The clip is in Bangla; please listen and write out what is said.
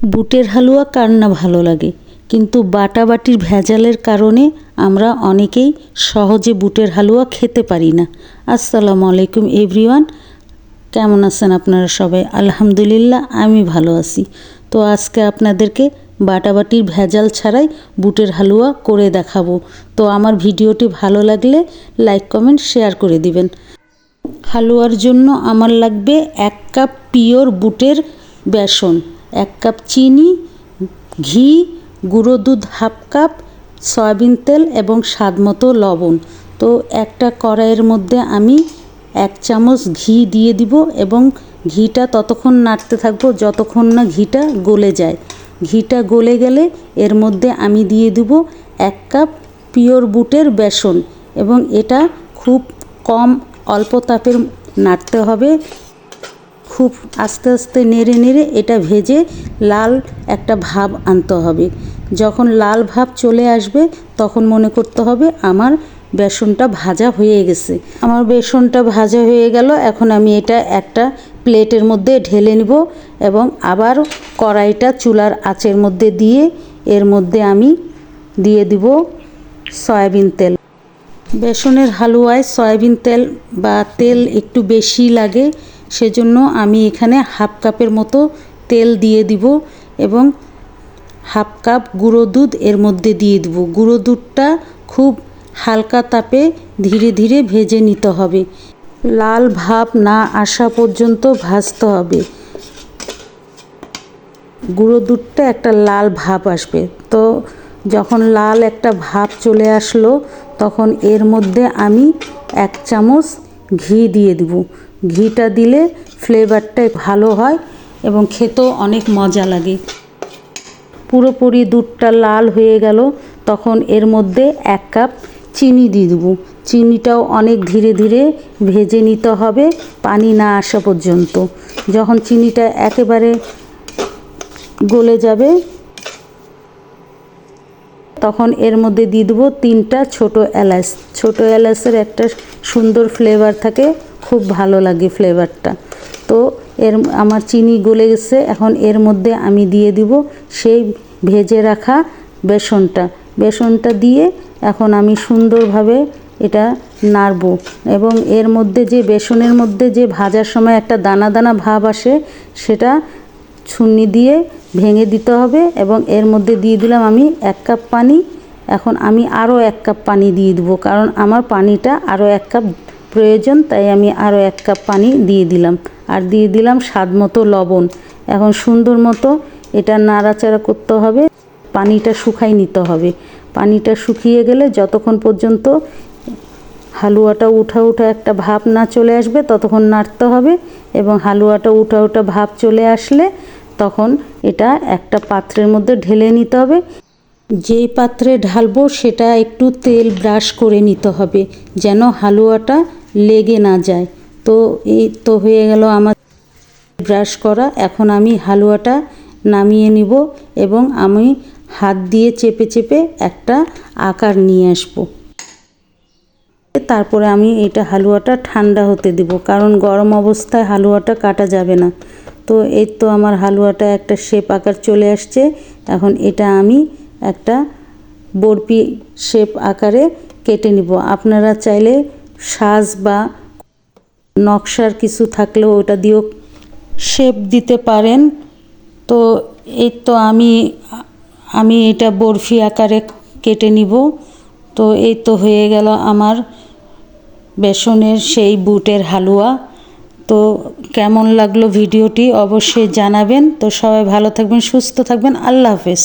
বুটের হালুয়া কার না ভালো লাগে? কিন্তু বাটাবাটির ভেজালের কারণে আমরা অনেকেই সহজে বুটের হালুয়া খেতে পারি না। আসসালামু আলাইকুম এভরিওয়ান। কেমন আছেন আপনারা সবাই? আলহামদুলিল্লাহ, আমি ভালো আছি। তো আজকে আপনাদেরকে বাটাবাটির ভেজাল ছাড়াই বুটের হালুয়া করে দেখাবো। তো আমার ভিডিওটি ভালো লাগলে লাইক, কমেন্ট, শেয়ার করে দিবেন। হালুয়ার জন্য আমার লাগবে এক কাপ পিওর বুটের বেসন। এক কাপ চিনি, ঘি, গুঁড়ো দুধ হাফ কাপ, সয়াবিন তেল এবং স্বাদ মতো লবণ। তো একটা কড়াইয়ের মধ্যে আমি এক চামচ ঘি দিয়ে দিব এবং ঘিটা ততক্ষণ নাড়তে থাকব যতক্ষণ না ঘিটা গলে যায়। ঘিটা গলে গেলে এর মধ্যে আমি দিয়ে দিব এক কাপ পিওর বুটের বেসন এবং এটা খুব কম অল্প তাপের নাড়তে হবে। খুব আস্তে আস্তে নেড়ে নেড়ে এটা ভেজে লাল একটা ভাব আনতে হবে। যখন লাল ভাব চলে আসবে, তখন মনে করতে হবে আমার বেসনটা ভাজা হয়ে গেছে। আমার বেসনটা ভাজা হয়ে গেল, এখন আমি এটা একটা প্লেটের মধ্যে ঢেলে নিব এবং আবার কড়াইটা চুলার আঁচের মধ্যে দিয়ে এর মধ্যে আমি দিয়ে দিব সয়াবিন তেল। বেসনের হালুয়ায় সয়াবিন তেল বা তেল একটু বেশি লাগে সেজন্য আমি এখানে হাফ কাপের মতো তেল দিয়ে দিব এবং হাফ কাপ গুঁড়ো দুধ এর মধ্যে দিয়ে দিব। গুঁড়ো দুধটা খুব হালকা তাপে ধীরে ধীরে ভেজে নিতে হবে। লাল ভাব না আসা পর্যন্ত ভাজতে হবে। গুঁড়ো দুধটা একটা লাল ভাব আসবে। তো যখন লাল একটা ভাব চলে আসলো, তখন এর মধ্যে আমি এক চামচ ঘি দিয়ে দিব। ঘিটা দিলে ফ্লেভারটা ভালো হয় এবং খেতেও অনেক মজা লাগে। পুরোপুরি দুধটা লাল হয়ে গেল, তখন এর মধ্যে এক কাপ চিনি দিয়ে দেবো। চিনিটাও অনেক ধীরে ধীরে ভেজে নিতে হবে, পানি না আসা পর্যন্ত। যখন চিনিটা একেবারে গলে যাবে, তখন এর মধ্যে দিয়ে দেবো তিনটা ছোট এলাচ। ছোট এলাচের একটা সুন্দর ফ্লেভার থাকে। খুব ভালো লাগে ফ্লেভারটা। তো এর, আমার চিনি গলে গেছে, এখন এর মধ্যে আমি দিয়ে দিব সেই ভেজে রাখা বেসনটা। বেসনটা দিয়ে এখন আমি সুন্দরভাবে এটা নাড়ব এবং এর মধ্যে যে, বেসনের মধ্যে যে ভাজার সময় একটা দানা দানা ভাব আসে, সেটা ছুন্নি দিয়ে ভেঙে দিতে হবে এবং এর মধ্যে দিয়ে দিলাম আমি এক কাপ পানি। এখন আমি আরও এক কাপ পানি দিয়ে দেবো, কারণ আমার পানিটা আরও এক কাপ প্রয়োজন, তাই আমি আরও এক কাপ পানি দিয়ে দিলাম। আর দিয়ে দিলাম স্বাদ মতো লবণ। এখন সুন্দর মতো এটা নাড়াচাড়া করতে হবে। পানিটা শুকাই নিতে হবে। পানিটা শুকিয়ে গেলে যতক্ষণ পর্যন্ত হালুয়াটা উঠা উঠা একটা ভাব না চলে আসবে, ততক্ষণ নাড়তে হবে। এবং হালুয়াটা উঠা উঠা ভাব চলে আসলে তখন এটা একটা পাত্রের মধ্যে ঢেলে নিতে হবে। যেই পাত্রে ঢালবো সেটা একটু তেল ব্রাশ করে নিতে হবে, যেন হালুয়াটা লেগে না যায়। তো এই তো হয়ে গেল আমার ব্রাশ করা। এখন আমি হালুয়াটা নামিয়ে নিব এবং আমি হাত দিয়ে চেপে চেপে একটা আকার নিয়ে আসব। তারপরে আমি এটা হালুয়াটা ঠান্ডা হতে দিব, কারণ গরম অবস্থায় হালুয়াটা কাটা যাবে না। তো এই তো আমার হালুয়াটা একটা শেপ আকার চলে আসছে। এখন এটা আমি একটা বরফি শেপ আকারে কেটে নিব। আপনারা চাইলে সাজ বা নকশার কিছু থাকলেও ওটা দিয়েও শেপ দিতে পারেন। তো এই তো আমি আমি এটা বরফি আকারে কেটে নিব। তো এই তো হয়ে গেল আমার বেসনের সেই বুটের হালুয়া। তো কেমন লাগল ভিডিওটি অবশ্যই জানাবেন। তো সবাই ভালো থাকবেন, সুস্থ থাকবেন। আল্লাহ হাফেজ।